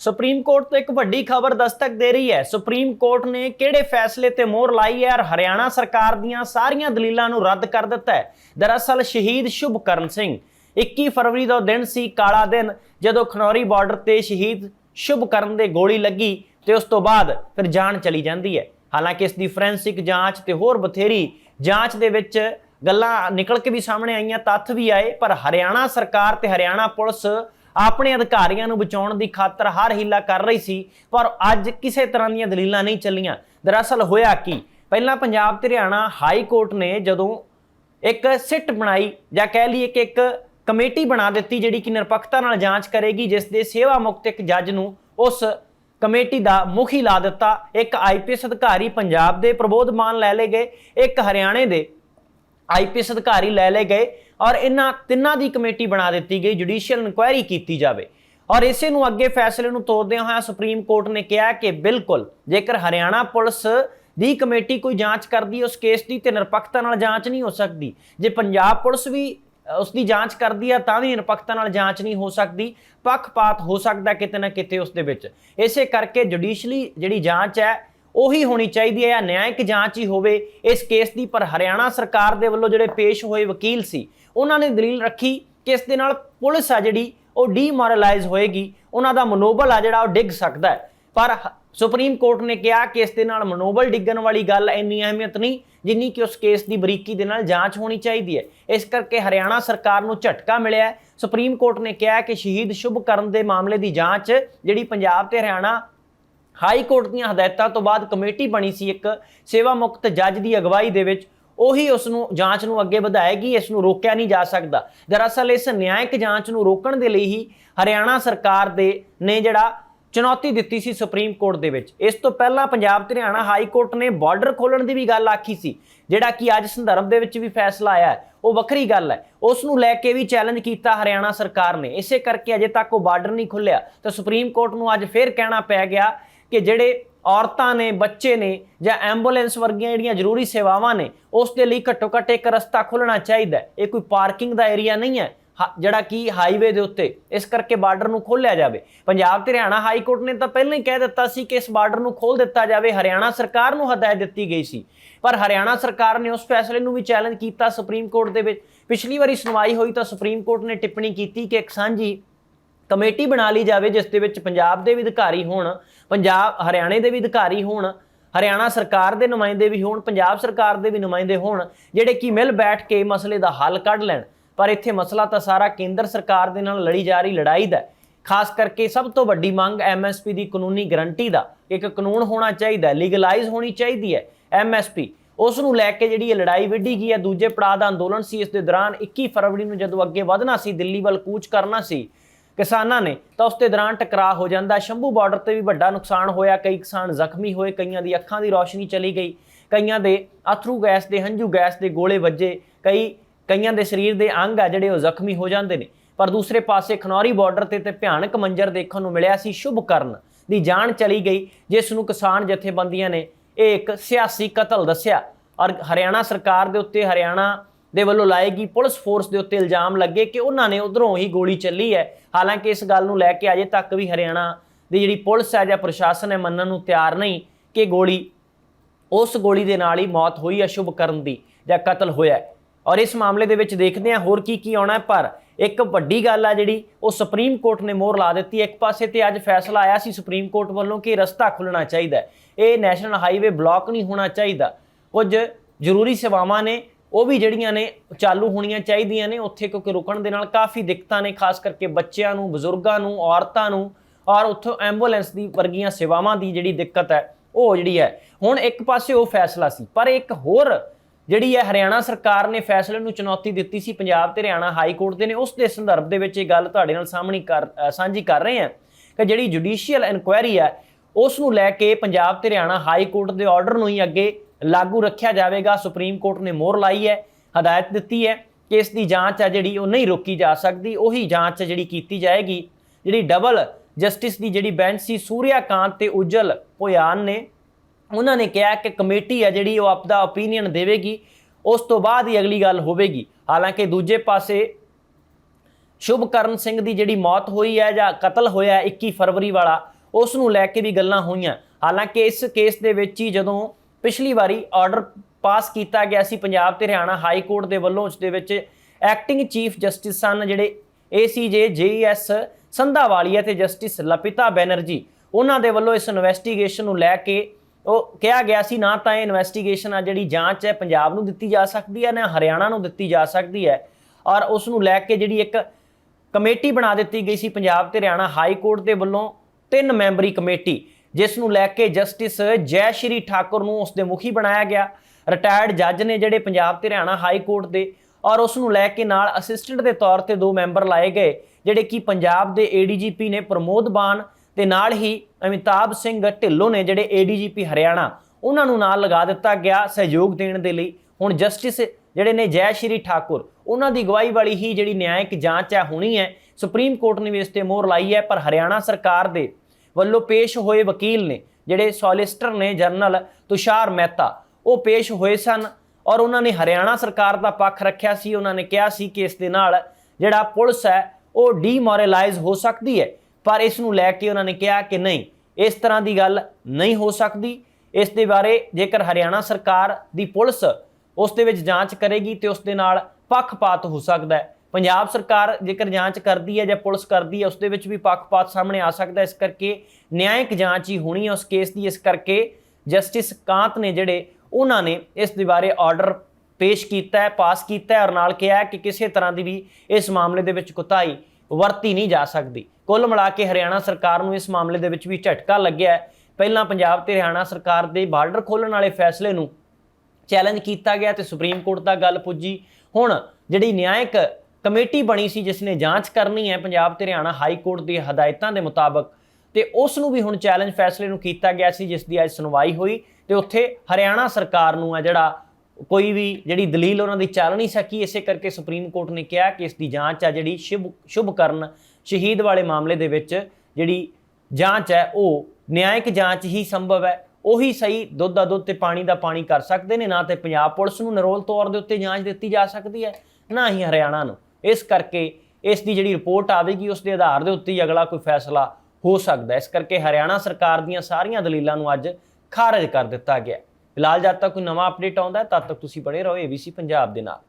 Supreme court ਤੋਂ ਇੱਕ ਵੱਡੀ ਖਬਰ ਦਸਤਕ ਦੇ ਰਹੀ ਹੈ। ਸੁਪਰੀਮ ਕੋਰਟ ਨੇ ਕਿਹੜੇ ਫੈਸਲੇ ਤੇ ਮੋਹਰ ਲਾਈ ਹੈ ਔਰ ਹਰਿਆਣਾ ਸਰਕਾਰ ਦੀਆਂ ਸਾਰੀਆਂ ਦਲੀਲਾਂ ਨੂੰ ਰੱਦ ਕਰ ਦਿੱਤਾ ਹੈ? ਦਰਅਸਲ ਸ਼ਹੀਦ ਸ਼ੁਭਕਰਨ ਸਿੰਘ 21 ਫਰਵਰੀ ਦਾ ਦਿਨ ਸੀ, ਕਾਲਾ ਦਿਨ, ਜਦੋਂ ਖਨੌਰੀ ਬਾਰਡਰ ਤੇ ਸ਼ਹੀਦ ਸ਼ੁਭਕਰਨ ਦੇ ਗੋਲੀ ਲੱਗੀ ਤੇ ਉਸ ਤੋਂ ਬਾਅਦ ਫਿਰ ਜਾਨ ਚਲੀ ਜਾਂਦੀ ਹੈ। ਹਾਲਾਂਕਿ ਇਸ ਦੀ ਫੋਰੈਂਸਿਕ ਜਾਂਚ ਤੇ ਹੋਰ ਬਥੇਰੀ ਜਾਂਚ ਦੇ ਵਿੱਚ ਗੱਲਾਂ ਨਿਕਲ ਕੇ ਵੀ ਸਾਹਮਣੇ ਆਈਆਂ, ਤੱਥ ਵੀ ਆਏ, ਪਰ ਹਰਿਆਣਾ ਸਰਕਾਰ ਤੇ ਹਰਿਆਣਾ ਪੁਲਿਸ ਆਪਣੇ ਅਧਿਕਾਰੀਆਂ ਨੂੰ ਬਚਾਉਣ ਦੀ ਖਾਤਰ ਹਰ ਹੀਲਾ ਕਰ ਰਹੀ ਸੀ, ਪਰ ਅੱਜ ਕਿਸੇ ਤਰ੍ਹਾਂ ਦੀਆਂ ਦਲੀਲਾਂ ਨਹੀਂ ਚੱਲੀਆਂ। ਦਰਅਸਲ ਹੋਇਆ ਕੀ? ਪਹਿਲਾਂ ਪੰਜਾਬ ਤੇ ਹਰਿਆਣਾ ਹਾਈ ਕੋਰਟ ਨੇ ਜਦੋਂ ਇੱਕ ਸਿੱਟ ਬਣਾਈ, ਜਾਂ ਕਹਿ ਲਈਏ ਕਿ ਇੱਕ ਕਮੇਟੀ ਬਣਾ ਦਿੱਤੀ, ਜਿਹੜੀ ਕਿ ਨਿਰਪੱਖਤਾ ਨਾਲ ਜਾਂਚ ਕਰੇਗੀ, ਜਿਸ ਦੇ ਸੇਵਾ ਮੁਕਤ ਇੱਕ ਜੱਜ ਨੂੰ ਉਸ ਕਮੇਟੀ ਦਾ ਮੁਖੀ ਲਾ ਦਿੱਤਾ। ਇੱਕ ਆਈਪੀਐਸ ਅਧਿਕਾਰੀ ਪੰਜਾਬ ਦੇ ਪ੍ਰਬੋਧ ਮਾਨ ਲੈ ਲਏ ਗਏ, ਇੱਕ ਹਰਿਆਣੇ ਦੇ ਆਈਪੀਐਸ ਅਧਿਕਾਰੀ ਲੈ ਲਏ ਗਏ। ਔਰ ਇਹਨਾਂ ਤਿੰਨਾਂ ਦੀ ਕਮੇਟੀ ਬਣਾ ਦਿੱਤੀ ਗਈ ਜੁਡੀਸ਼ੀਅਲ ਇਨਕੁਆਇਰੀ ਕੀਤੀ ਜਾਵੇ। ਔਰ ਇਸੇ ਨੂੰ ਅੱਗੇ ਫੈਸਲੇ ਨੂੰ ਤੋੜਦਿਆਂ ਹੋਇਆ ਸੁਪਰੀਮ ਕੋਰਟ ਨੇ ਕਿਹਾ ਕਿ ਬਿਲਕੁਲ ਜੇਕਰ ਹਰਿਆਣਾ ਪੁਲਿਸ ਦੀ ਕਮੇਟੀ ਕੋਈ ਜਾਂਚ ਕਰਦੀ ਉਸ ਕੇਸ ਦੀ ਤੇ ਨਿਰਪੱਖਤਾ ਨਾਲ ਜਾਂਚ ਨਹੀਂ ਹੋ ਸਕਦੀ। ਜੇ ਪੰਜਾਬ ਪੁਲਿਸ ਵੀ ਅ, ਉਸ ਦੀ ਜਾਂਚ ਕਰਦੀ ਆ ਤਾਂ ਵੀ ਨਿਰਪੱਖਤਾ ਨਾਲ ਜਾਂਚ ਨਹੀਂ ਹੋ ਸਕਦੀ ਪੱਖਪਾਤ ਹੋ ਸਕਦਾ ਕਿਤੇ ਨਾ ਕਿਤੇ ਉਸ ਦੇ ਵਿੱਚ। ਇਸੇ ਕਰਕੇ ਜੁਡੀਸ਼ਲੀ ਜਿਹੜੀ ਜਾਂਚ ਹੈ ਉਹੀ ਹੋਣੀ ਚਾਹੀਦੀ ਹੈ ਜਾਂ ਨਿਆਂਇਕ ਜਾਂਚ ਹੀ ਹੋਵੇ ਇਸ ਕੇਸ ਦੀ। ਪਰ ਹਰਿਆਣਾ ਸਰਕਾਰ ਦੇ ਵੱਲੋਂ ਜਿਹੜੇ ਪੇਸ਼ ਹੋਏ ਵਕੀਲ ਸੀ, ਉਹਨਾਂ ਨੇ ਦਲੀਲ ਰੱਖੀ ਕਿ ਇਸ ਦੇ ਨਾਲ ਪੁਲਿਸ ਆ ਜਿਹੜੀ, ਉਹ ਡੀਮੋਰਲਾਈਜ਼ ਹੋਏਗੀ। ਉਹਨਾਂ ਦਾ ਮਨੋਬਲ ਆ ਜਿਹੜਾ, ਉਹ ਡਿੱਗ ਸਕਦਾ ਹੈ। ਪਰ ਸੁਪਰੀਮ ਕੋਰਟ ਨੇ ਕਿਹਾ ਕਿ ਇਸ ਦੇ ਨਾਲ ਮਨੋਬਲ ਡਿੱਗਣ ਵਾਲੀ ਗੱਲ ਇੰਨੀ ਅਹਿਮੀਅਤ ਨਹੀਂ, ਜਿੰਨੀ ਕਿ ਉਸ ਕੇਸ ਦੀ ਬਰੀਕੀ ਦੇ ਨਾਲ ਜਾਂਚ ਹੋਣੀ ਚਾਹੀਦੀ ਹੈ। ਇਸ ਕਰਕੇ ਹਰਿਆਣਾ ਸਰਕਾਰ ਨੂੰ ਝਟਕਾ ਮਿਲਿਆ ਸੁਪਰੀਮ ਕੋਰਟ ਨੇ ਕਿਹਾ ਕਿ ਸ਼ਹੀਦ ਸ਼ੁਭ ਕਰਨ ਦੇ ਮਾਮਲੇ ਦੀ ਜਾਂਚ, ਜਿਹੜੀ ਪੰਜਾਬ ਤੇ ਹਰਿਆਣਾ ਹਾਈ ਕੋਰਟ ਦੀਆਂ ਹਦਾਇਤਾਂ ਤੋਂ ਬਾਅਦ ਕਮੇਟੀ ਬਣੀ ਸੀ ਇੱਕ ਸੇਵਾ ਮੁਕਤ ਜੱਜ ਦੀ ਅਗਵਾਈ ਦੇ ਵਿੱਚ, ਉਹੀ ਉਸ ਨੂੰ ਜਾਂਚ ਨੂੰ ਅੱਗੇ ਵਧਾਏਗੀ, ਇਸ ਨੂੰ ਰੋਕਿਆ ਨਹੀਂ ਜਾ ਸਕਦਾ। ਦਰਅਸਲ ਇਸ ਨਿਆਇਕ ਜਾਂਚ ਨੂੰ ਰੋਕਣ ਦੇ ਲਈ ਹੀ ਹਰਿਆਣਾ ਸਰਕਾਰ ਦੇ ਨੇ ਜਿਹੜਾ ਚੁਣੌਤੀ ਦਿੱਤੀ ਸੀ ਸੁਪਰੀਮ ਕੋਰਟ ਦੇ ਵਿੱਚ। ਇਸ ਤੋਂ ਪਹਿਲਾਂ ਪੰਜਾਬ ਤੇ ਹਰਿਆਣਾ ਹਾਈ ਕੋਰਟ ਨੇ ਬਾਰਡਰ ਖੋਲਣ ਦੀ ਵੀ ਗੱਲ ਆਖੀ ਸੀ, ਜਿਹੜਾ ਕਿ ਅੱਜ ਸੰਦਰਭ ਦੇ ਵਿੱਚ ਵੀ ਫੈਸਲਾ ਆਇਆ ਹੈ। ਉਹ ਵੱਖਰੀ ਗੱਲ ਹੈ। ਉਸ ਨੂੰ ਲੈ ਕੇ ਵੀ ਚੈਲੰਜ ਕੀਤਾ ਹਰਿਆਣਾ ਸਰਕਾਰ ਨੇ। ਇਸੇ ਕਰਕੇ ਅਜੇ ਤੱਕ ਉਹ ਬਾਰਡਰ ਨਹੀਂ ਖੁੱਲਿਆ ਤਾਂ ਸੁਪਰੀਮ ਕੋਰਟ ਨੂੰ ਅੱਜ ਫੇਰ ਕਹਿਣਾ ਪੈ ਗਿਆ ਕਿ ਜਿਹੜੇ ਔਰਤਾਂ ਨੇ, ਬੱਚੇ ਨੇ ਜਾਂ ਐਂਬੂਲੈਂਸ ਵਰਗੀਆਂ ਜਿਹੜੀਆਂ ਜ਼ਰੂਰੀ ਸੇਵਾਵਾਂ ਨੇ, ਉਸ ਦੇ ਲਈ ਘੱਟੋ ਘੱਟ ਇੱਕ ਰਸਤਾ ਖੁੱਲਣਾ ਚਾਹੀਦਾ ਇਹ ਕੋਈ ਪਾਰਕਿੰਗ ਦਾ ਏਰੀਆ ਨਹੀਂ ਹੈ, ਹਾ- ਜਿਹੜਾ ਕਿ ਹਾਈਵੇ ਦੇ ਉੱਤੇ, ਇਸ ਕਰਕੇ ਬਾਰਡਰ ਨੂੰ ਖੋਲ੍ਹਿਆ ਜਾਵੇ। ਪੰਜਾਬ ਤੇ ਹਰਿਆਣਾ ਹਾਈ ਕੋਰਟ ਨੇ ਤਾਂ ਪਹਿਲਾਂ ਹੀ ਕਹਿ ਦਿੱਤਾ ਸੀ ਕਿ ਇਸ ਬਾਰਡਰ ਨੂੰ ਖੋਲ ਦਿੱਤਾ ਜਾਵੇ। ਹਰਿਆਣਾ ਸਰਕਾਰ ਨੂੰ ਹਦਾਇਤ ਦਿੱਤੀ ਗਈ ਸੀ। ਪਰ ਹਰਿਆਣਾ ਸਰਕਾਰ ਨੇ ਉਸ ਫੈਸਲੇ ਨੂੰ ਵੀ ਚੈਲੰਜ ਕੀਤਾ ਸੁਪਰੀਮ ਕੋਰਟ ਦੇ ਵਿੱਚ। ਪਿਛਲੀ ਵਾਰੀ ਸੁਣਵਾਈ ਹੋਈ ਤਾਂ ਸੁਪਰੀਮ ਕੋਰਟ ਨੇ ਟਿੱਪਣੀ ਕੀਤੀ ਕਿ ਇੱਕ ਸਾਂਝੀ ਕਮੇਟੀ ਬਣਾ ਲਈ ਜਾਵੇ ਜਿਸ ਦੇ ਵਿੱਚ ਪੰਜਾਬ ਦੇ ਵੀ ਅਧਿਕਾਰੀ ਹੋਣ, ਪੰਜਾਬ, ਹਰਿਆਣੇ ਦੇ ਵੀ ਅਧਿਕਾਰੀ ਹੋਣ, ਹਰਿਆਣਾ ਸਰਕਾਰ ਦੇ ਨੁਮਾਇੰਦੇ ਵੀ ਹੋਣ, ਪੰਜਾਬ ਸਰਕਾਰ ਦੇ ਵੀ ਨੁਮਾਇੰਦੇ ਹੋਣ, ਜਿਹੜੇ ਕਿ ਮਿਲ ਬੈਠ ਕੇ ਮਸਲੇ ਦਾ ਹੱਲ ਕੱਢ ਲੈਣ। ਪਰ ਇੱਥੇ ਮਸਲਾ ਤਾਂ ਸਾਰਾ ਕੇਂਦਰ ਸਰਕਾਰ ਦੇ ਨਾਲ ਲੜੀ ਜਾ ਰਹੀ ਲੜਾਈ ਦਾ ਖਾਸ ਕਰਕੇ ਸਭ ਤੋਂ ਵੱਡੀ ਮੰਗ ਐਮਐਸਪੀ ਦੀ ਕਾਨੂੰਨੀ ਗਰੰਟੀ ਦਾ ਇੱਕ ਕਾਨੂੰਨ ਹੋਣਾ ਚਾਹੀਦਾ ਲੀਗਲਾਈਜ਼ ਹੋਣੀ ਚਾਹੀਦੀ ਹੈ ਐਮਐਸਪੀ ਉਸ ਨੂੰ ਲੈ ਕੇ ਜਿਹੜੀ ਇਹ ਲੜਾਈ ਵਿੱਢੀ ਗਈ ਹੈ, ਦੂਜੇ ਪੜਾਅ ਦਾ ਅੰਦੋਲਨ ਸੀ, ਇਸ ਦੇ ਦੌਰਾਨ 21 ਫਰਵਰੀ ਨੂੰ ਜਦੋਂ ਅੱਗੇ ਵਧਣਾ ਸੀ, ਦਿੱਲੀ ਵੱਲ ਕੂਚ ਕਰਨਾ ਸੀ ਕਿਸਾਨਾਂ ਨੇ ਤਾਂ ਉਸ ਦੇ ਦੌਰਾਨ ਟਕਰਾਅ ਹੋ ਜਾਂਦਾ। ਸ਼ੰਭੂ ਬਾਰਡਰ ਤੇ ਵੀ ਵੱਡਾ ਨੁਕਸਾਨ ਹੋਇਆ। ਕਈ ਕਿਸਾਨ ਜ਼ਖਮੀ ਹੋਏ, ਕਈਆਂ ਦੀ ਅੱਖਾਂ ਦੀ ਰੌਸ਼ਨੀ ਚਲੀ ਗਈ, ਕਈਆਂ ਦੇ ਅਥਰੂ ਗੈਸ ਦੇ, ਹੰਝੂ ਗੈਸ ਦੇ ਗੋਲੇ ਵੱਜੇ, ਕਈ, ਕਈਆਂ ਦੇ ਸਰੀਰ ਦੇ ਅੰਗ ਆ ਜਿਹੜੇ ਉਹ ਜ਼ਖਮੀ ਹੋ ਜਾਂਦੇ ਨੇ। ਪਰ ਦੂਸਰੇ ਪਾਸੇ ਖਨੌਰੀ ਬਾਰਡਰ ਤੇ ਤੇ ਭਿਆਨਕ ਮੰਜ਼ਰ ਦੇਖਣ ਨੂੰ ਮਿਲਿਆ ਸੀ। ਸ਼ੁਭ ਕਰਨ ਦੀ ਜਾਨ ਚਲੀ ਗਈ, ਜਿਸ ਨੂੰ ਕਿਸਾਨ ਜਥੇਬੰਦੀਆਂ ਨੇ ਇਹ ਇੱਕ ਸਿਆਸੀ ਕਤਲ ਦੱਸਿਆ। ਔਰ ਹਰਿਆਣਾ ਸਰਕਾਰ ਦੇ ਉੱਤੇ ਹਰਿਆਣਾ ਦੇ ਵੱਲੋਂ ਲਾਏਗੀ ਪੁਲਿਸ ਫੋਰਸ ਦੇ ਉੱਤੇ ਇਲਜ਼ਾਮ ਲੱਗੇ ਕਿ ਉਹਨਾਂ ਨੇ ਉਧਰੋਂ ਹੀ ਗੋਲੀ ਚੱਲੀ ਹੈ। ਹਾਲਾਂਕਿ ਇਸ ਗੱਲ ਨੂੰ ਲੈ ਕੇ ਅਜੇ ਤੱਕ ਵੀ ਹਰਿਆਣਾ ਦੀ ਜਿਹੜੀ ਪੁਲਿਸ ਹੈ ਜਾਂ ਪ੍ਰਸ਼ਾਸਨ ਹੈ ਮੰਨਣ ਨੂੰ ਤਿਆਰ ਨਹੀਂ ਕਿ ਗੋਲੀ, ਉਸ ਗੋਲੀ ਦੇ ਨਾਲ ਹੀ ਮੌਤ ਹੋਈ ਹੈ ਸ਼ੁਭਕਰਨ ਦੀ ਜਾਂ ਕਤਲ ਹੋਇਆ ਔਰ ਇਸ ਮਾਮਲੇ ਦੇ ਵਿੱਚ ਦੇਖਦੇ ਹਾਂ ਹੋਰ ਕੀ ਕੀ ਆਉਣਾ ਪਰ ਇੱਕ ਵੱਡੀ ਗੱਲ ਆ ਜਿਹੜੀ, ਉਹ ਸੁਪਰੀਮ ਕੋਰਟ ਨੇ ਮੋਹਰ ਲਾ ਦਿੱਤੀ ਇੱਕ ਪਾਸੇ ਤੇ ਅੱਜ ਫੈਸਲਾ ਆਇਆ ਸੀ ਸੁਪਰੀਮ ਕੋਰਟ ਵੱਲੋਂ ਕਿ ਰਸਤਾ ਖੁੱਲਣਾ ਚਾਹੀਦਾ ਇਹ ਨੈਸ਼ਨਲ ਹਾਈਵੇ ਬਲਾਕ ਨਹੀਂ ਹੋਣਾ ਚਾਹੀਦਾ। ਕੁਝ ਜ਼ਰੂਰੀ ਸੇਵਾਵਾਂ ਨੇ ਉਹ ਵੀ ਜਿਹੜੀਆਂ ਨੇ ਚਾਲੂ ਹੋਣੀਆਂ ਚਾਹੀਦੀਆਂ ਨੇ, ਉੱਥੇ ਕਿਉਂਕਿ ਰੁਕਣ ਦੇ ਨਾਲ ਕਾਫੀ ਦਿੱਕਤਾਂ ਨੇ, ਖਾਸ ਕਰਕੇ ਬੱਚਿਆਂ ਨੂੰ, ਬਜ਼ੁਰਗਾਂ ਨੂੰ, ਔਰਤਾਂ ਨੂੰ, ਔਰ ਉੱਥੋਂ ਐਂਬੂਲੈਂਸ ਦੀ ਵਰਗੀਆਂ ਸੇਵਾਵਾਂ ਦੀ ਜਿਹੜੀ ਦਿੱਕਤ ਹੈ, ਉਹ ਜਿਹੜੀ ਹੈ, ਹੁਣ ਇੱਕ ਪਾਸੇ ਉਹ ਫੈਸਲਾ ਸੀ। ਪਰ ਇੱਕ ਹੋਰ ਜਿਹੜੀ ਹੈ, ਹਰਿਆਣਾ ਸਰਕਾਰ ਨੇ ਫੈਸਲੇ ਨੂੰ ਚੁਣੌਤੀ ਦਿੱਤੀ ਸੀ, ਪੰਜਾਬ ਤੇ ਹਰਿਆਣਾ ਹਾਈ ਕੋਰਟ ਦੇ ਨੇ, ਉਸ ਦੇ ਸੰਦਰਭ ਦੇ ਵਿੱਚ ਇਹ ਗੱਲ ਤੁਹਾਡੇ ਨਾਲ ਸਾਹਮਣੀ ਕਰ ਸਾਂਝੀ ਕਰ ਰਹੇ ਹਾਂ ਕਿ ਜਿਹੜੀ ਜੁਡੀਸ਼ੀਅਲ ਇਨਕੁਆਇਰੀ ਹੈ, ਉਸ ਨੂੰ ਲੈ ਕੇ ਪੰਜਾਬ ਤੇ ਹਰਿਆਣਾ ਹਾਈ ਕੋਰਟ ਦੇ ਆਰਡਰ ਨੂੰ ਹੀ ਅੱਗੇ ਲਾਗੂ ਰੱਖਿਆ ਜਾਵੇਗਾ। ਸੁਪਰੀਮ ਕੋਰਟ ਨੇ ਮੋਹਰ ਲਾਈ ਹੈ, ਹਦਾਇਤ ਦਿੱਤੀ ਹੈ ਕਿ ਇਸ ਦੀ ਜਾਂਚ ਆ ਜਿਹੜੀ ਉਹ ਨਹੀਂ ਰੋਕੀ ਜਾ ਸਕਦੀ। ਉਹੀ ਜਾਂਚ ਜਿਹੜੀ ਕੀਤੀ ਜਾਏਗੀ, ਜਿਹੜੀ ਡਬਲ ਜਸਟਿਸ ਦੀ ਜਿਹੜੀ ਬੈਂਚ ਸੀ, ਸੂਰਿਆਕਾਂਤ ਤੇ ਉਜਲ ਭੁਆਨ ਨੇ, ਉਹਨਾਂ ਨੇ ਕਿਹਾ ਕਿ ਕਮੇਟੀ ਹੈ ਜਿਹੜੀ ਉਹ ਆਪਦਾ opinion ਦੇਵੇਗੀ। ਉਸ ਤੋਂ ਬਾਅਦ ਹੀ ਅਗਲੀ ਗੱਲ ਹੋਵੇਗੀ। ਹਾਲਾਂਕਿ ਦੂਜੇ ਪਾਸੇ ਸ਼ੁਭਕਰਨ ਸਿੰਘ ਦੀ ਜਿਹੜੀ ਮੌਤ ਹੋਈ ਹੈ ਜਾਂ ਕਤਲ ਹੋਇਆ 21 ਫਰਵਰੀ ਵਾਲਾ, ਉਸ ਨੂੰ ਲੈ ਕੇ ਵੀ ਗੱਲਾਂ ਹੋਈਆਂ। ਹਾਲਾਂਕਿ ਇਸ ਕੇਸ ਦੇ ਵਿੱਚ ਹੀ ਜਦੋਂ ਪਿਛਲੀ ਵਾਰੀ ਆਰਡਰ ਪਾਸ ਕੀਤਾ ਗਿਆ ਸੀ ਪੰਜਾਬ ਤੇ ਹਰਿਆਣਾ ਹਾਈ ਕੋਰਟ ਦੇ ਵੱਲੋਂ, ਉਸ ਦੇ ਵਿੱਚ ਐਕਟਿੰਗ ਚੀਫ ਜਸਟਿਸ ਸਨ ਜਿਹੜੇ ਏਸੀਜੇ ਜੇਐਸ ਸੰਧਾਵਾਲੀਆ ਤੇ ਜਸਟਿਸ ਲਪਿਤਾ ਬੈਨਰਜੀ। ਉਹਨਾਂ ਦੇ ਵੱਲੋਂ ਇਸ ਇਨਵੈਸਟੀਗੇਸ਼ਨ ਨੂੰ ਲੈ ਕੇ ਉਹ ਕਿਹਾ ਗਿਆ ਸੀ, ਨਾ ਤਾਂ ਇਹ ਇਨਵੈਸਟੀਗੇਸ਼ਨ ਆ ਜਿਹੜੀ ਜਾਂਚ ਹੈ ਪੰਜਾਬ ਨੂੰ ਦਿੱਤੀ ਜਾ ਸਕਦੀ ਹੈ, ਨਾ ਹਰਿਆਣਾ ਨੂੰ ਦਿੱਤੀ ਜਾ ਸਕਦੀ ਹੈ। ਔਰ ਉਸ ਨੂੰ ਲੈ ਕੇ ਜਿਹੜੀ ਇੱਕ ਕਮੇਟੀ ਬਣਾ ਦਿੱਤੀ ਗਈ ਸੀ, ਪੰਜਾਬ ਤੇ ਹਰਿਆਣਾ ਹਾਈ ਕੋਰਟ ਦੇ ਵੱਲੋਂ ਤਿੰਨ ਮੈਂਬਰੀ ਕਮੇਟੀ। ਜਿਸ ਨੂੰ ਲੈ ਕੇ ਜਸਟਿਸ ਜੈ ਸ਼੍ਰੀ ਠਾਕੁਰ ਨੂੰ ਉਸ ਦੇ ਮੁਖੀ ਬਣਾਇਆ ਗਿਆ। ਰਿਟਾਇਰਡ ਜੱਜ ਨੇ ਜਿਹੜੇ ਪੰਜਾਬ ਤੇ ਹਰਿਆਣਾ ਹਾਈ ਕੋਰਟ ਦੇ ਔਰ ਉਸ ਨੂੰ ਲੈ ਕੇ ਨਾਲ ਅਸਿਸਟੈਂਟ ਦੇ ਤੌਰ ਤੇ ਦੋ ਮੈਂਬਰ ਲਾਏ ਗਏ, ਜਿਹੜੇ ਕਿ ਪੰਜਾਬ ਦੇ ਏਡੀਜੀਪੀ ਨੇ ਪ੍ਰਮੋਦ ਬਾਨ ਤੇ ਨਾਲ ਹੀ ਅਮਿਤਾਭ ਸਿੰਘ ਢਿੱਲੋਂ ਨੇ ਜਿਹੜੇ ਏਡੀਜੀਪੀ ਹਰਿਆਣਾ, ਉਹਨਾਂ ਨੂੰ ਨਾਲ ਲਗਾ ਦਿੱਤਾ ਗਿਆ ਸਹਿਯੋਗ ਦੇਣ ਦੇ ਲਈ। ਹੁਣ ਜਸਟਿਸ ਜਿਹੜੇ ਨੇ ਜੈ ਸ਼੍ਰੀ ਠਾਕੁਰ, ਉਹਨਾਂ ਦੀ ਗਵਾਹੀ ਵਾਲੀ ਹੀ ਜਿਹੜੀ ਨਿਆਇਕ ਜਾਂਚ ਹੈ ਹੋਣੀ ਹੈ, ਸੁਪਰੀਮ ਕੋਰਟ ਨੇ ਵੀ ਇਸ ਤੇ ਮੋਹਰ ਲਾਈ ਹੈ, ਪਰ ਹਰਿਆਣਾ ਸਰਕਾਰ ਦੇ ਵੱਲੋਂ ਪੇਸ਼ ਹੋਏ ਵਕੀਲ ਨੇ, ਜਿਹੜੇ ਸੋਲਿਸਟਰ ਨੇ ਜਨਰਲ ਤੁਸ਼ਾਰ ਮਹਿਤਾ, ਉਹ ਪੇਸ਼ ਹੋਏ ਸਨ ਔਰ ਉਹਨਾਂ ਨੇ ਹਰਿਆਣਾ ਸਰਕਾਰ ਦਾ ਪੱਖ ਰੱਖਿਆ ਸੀ। ਉਹਨਾਂ ਨੇ ਕਿਹਾ ਸੀ ਕਿ ਇਸ ਦੇ ਨਾਲ ਜਿਹੜਾ ਪੁਲਿਸ ਹੈ, ਉਹ ਡੀਮੋਰਲਾਈਜ਼ ਹੋ ਸਕਦੀ ਹੈ, ਪਰ ਇਸ ਨੂੰ ਲੈ ਕੇ ਉਹਨਾਂ ਨੇ ਕਿਹਾ ਕਿ ਨਹੀਂ, ਇਸ ਤਰ੍ਹਾਂ ਦੀ ਗੱਲ ਨਹੀਂ ਹੋ ਸਕਦੀ। ਇਸ ਦੇ ਬਾਰੇ ਜੇਕਰ ਹਰਿਆਣਾ ਸਰਕਾਰ ਦੀ ਪੁਲਿਸ ਉਸ ਦੇ ਵਿੱਚ ਜਾਂਚ ਕਰੇਗੀ ਤੇ ਉਸ ਦੇ ਨਾਲ ਪੱਖਪਾਤ ਹੋ ਸਕਦਾ ਹੈ। ਪੰਜਾਬ ਸਰਕਾਰ ਜੇਕਰ ਜਾਂਚ ਕਰਦੀ ਹੈ ਜਾਂ ਪੁਲਿਸ ਕਰਦੀ ਹੈ, ਉਸ ਦੇ ਵਿੱਚ ਵੀ ਪੱਖਪਾਤ ਸਾਹਮਣੇ ਆ ਸਕਦਾ ਇਸ ਕਰਕੇ ਨਿਆਇਕ ਜਾਂਚ ਹੀ ਹੋਣੀ ਹੈ ਉਸ ਕੇਸ ਦੀ। ਇਸ ਕਰਕੇ ਜਸਟਿਸ ਕਾਂਤ ਨੇ ਜਿਹੜੇ, ਉਹਨਾਂ ਨੇ ਇਸ ਦੇ ਬਾਰੇ ਆਰਡਰ ਪੇਸ਼ ਕੀਤਾ ਹੈ, ਪਾਸ ਕੀਤਾ ਹੈ ਔਰ ਨਾਲ ਕਿਹਾ ਕਿ ਕਿਸੇ ਤਰ੍ਹਾਂ ਦੀ ਵੀ ਇਸ ਮਾਮਲੇ ਦੇ ਵਿੱਚ ਕੁਤਾਹੀ ਵਰਤੀ ਨਹੀਂ ਜਾ ਸਕਦੀ। ਕੁੱਲ ਮਿਲਾ ਕੇ ਹਰਿਆਣਾ ਸਰਕਾਰ ਨੂੰ ਇਸ ਮਾਮਲੇ ਦੇ ਵਿੱਚ ਵੀ ਝਟਕਾ ਲੱਗਿਆ ਹੈ। ਪਹਿਲਾਂ ਪੰਜਾਬ ਤੇ ਹਰਿਆਣਾ ਸਰਕਾਰ ਦੇ ਬਾਰਡਰ ਖੋਲਣ ਵਾਲੇ ਫੈਸਲੇ ਨੂੰ ਚੈਲੰਜ ਕੀਤਾ ਗਿਆ ਤੇ ਸੁਪਰੀਮ ਕੋਰਟ ਦਾ ਗੱਲ ਪੁੱਜੀ। ਹੁਣ ਜਿਹੜੀ ਨਿਆਇਕ ਕਮੇਟੀ ਬਣੀ ਸੀ ਜਿਸ ਨੇ ਜਾਂਚ ਕਰਨੀ ਹੈ ਪੰਜਾਬ ਤੇ ਹਰਿਆਣਾ ਹਾਈ ਕੋਰਟ ਦੀ ਹਦਾਇਤਾਂ ਦੇ ਮੁਤਾਬਕ ਤੇ ਉਸ ਨੂੰ ਵੀ ਹੁਣ ਚੈਲੰਜ ਫੈਸਲੇ ਨੂੰ ਕੀਤਾ ਗਿਆ ਸੀ ਜਿਸ ਦੀ ਅੱਜ ਸੁਣਵਾਈ ਹੋਈ ਤੇ ਉੱਥੇ ਹਰਿਆਣਾ ਸਰਕਾਰ ਨੂੰ ਹੈ ਜਿਹੜਾ ਕੋਈ ਵੀ ਜਿਹੜੀ ਦਲੀਲ ਉਹਨਾਂ ਦੀ ਚੱਲ ਨਹੀਂ ਸਕੀ, ਇਸੇ ਕਰਕੇ ਸੁਪਰੀਮ ਕੋਰਟ ਨੇ ਕਿਹਾ ਕਿ ਇਸ ਦੀ ਜਾਂਚ ਆ ਜਿਹੜੀ ਸ਼ੁਭ ਸ਼ੁਭ ਕਰਨ ਸ਼ਹੀਦ ਵਾਲੇ ਮਾਮਲੇ ਦੇ ਵਿੱਚ ਜਿਹੜੀ ਜਾਂਚ ਹੈ, ਉਹ ਨਿਆਇਕ ਜਾਂਚ ਹੀ ਸੰਭਵ ਹੈ। ਉਹੀ ਸਹੀ ਦੁੱਧ ਦਾ ਦੁੱਧ ਤੇ ਪਾਣੀ ਦਾ ਪਾਣੀ ਕਰ ਸਕਦੇ ਨੇ, ਨਾ ਤੇ ਪੰਜਾਬ ਪੁਲਿਸ ਨੂੰ ਨਿਰੋਲ ਤੌਰ ਦੇ ਉੱਤੇ ਜਾਂਚ ਦਿੱਤੀ ਜਾ ਸਕਦੀ ਹੈ, ਨਾ ਹੀ ਹਰਿਆਣਾ ਨੂੰ। ਇਸ ਕਰਕੇ ਇਸ ਦੀ ਜਿਹੜੀ ਰਿਪੋਰਟ ਆਵੇਗੀ, ਉਸ ਦੇ ਆਧਾਰ ਦੇ ਉੱਤੇ ਹੀ ਅਗਲਾ ਕੋਈ ਫੈਸਲਾ ਹੋ ਸਕਦਾ ਇਸ ਕਰਕੇ ਹਰਿਆਣਾ ਸਰਕਾਰ ਦੀਆਂ ਸਾਰੀਆਂ ਦਲੀਲਾਂ ਨੂੰ ਅੱਜ ਖਾਰਜ ਕਰ ਦਿੱਤਾ ਗਿਆ ਫਿਲਹਾਲ ਜਦ ਤੱਕ ਕੋਈ ਨਵਾਂ ਅਪਡੇਟ ਆਉਂਦਾ ਤਦ ਤੱਕ ਤੁਸੀਂ ਬਣੇ ਰਹੋ ਏਬੀਸੀ ਪੰਜਾਬ ਦੇ ਨਾਲ।